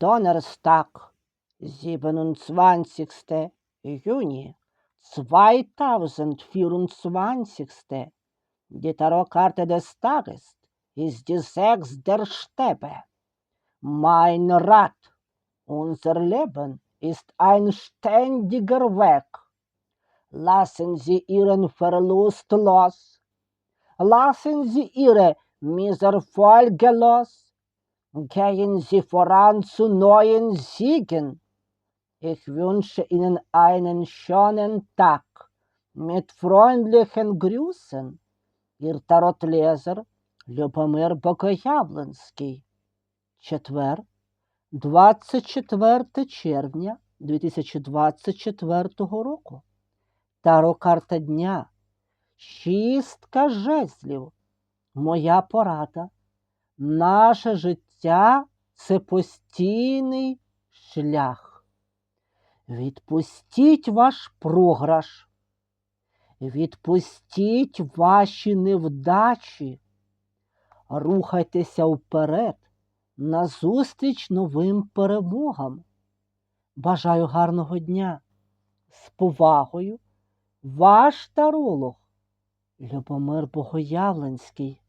Donnerstag, 27. Juni 2024. Die Tarotkarte des Tages ist die Sechs der Stäbe. Mein Rat, unser Leben ist ein ständiger Weg. Lassen Sie Ihren Verlust los. Lassen Sie Ihre Misserfolge los. Gehen Sie voran zu neuen Siegen. Ich wünsche Ihnen einen schönen Tag mit freundlichen Grüßen. Ihr Tarotleser Любомир Богоявленський. Четвер, 24 червня 2024 року. Таро карта дня. Шістка жезлів. Моя порада. Наше життя це постійний шлях. Відпустіть ваш програш. Відпустіть ваші невдачі. Рухайтеся вперед назустріч новим перемогам. Бажаю гарного дня. З повагою, ваш таролог Любомир Богоявленський.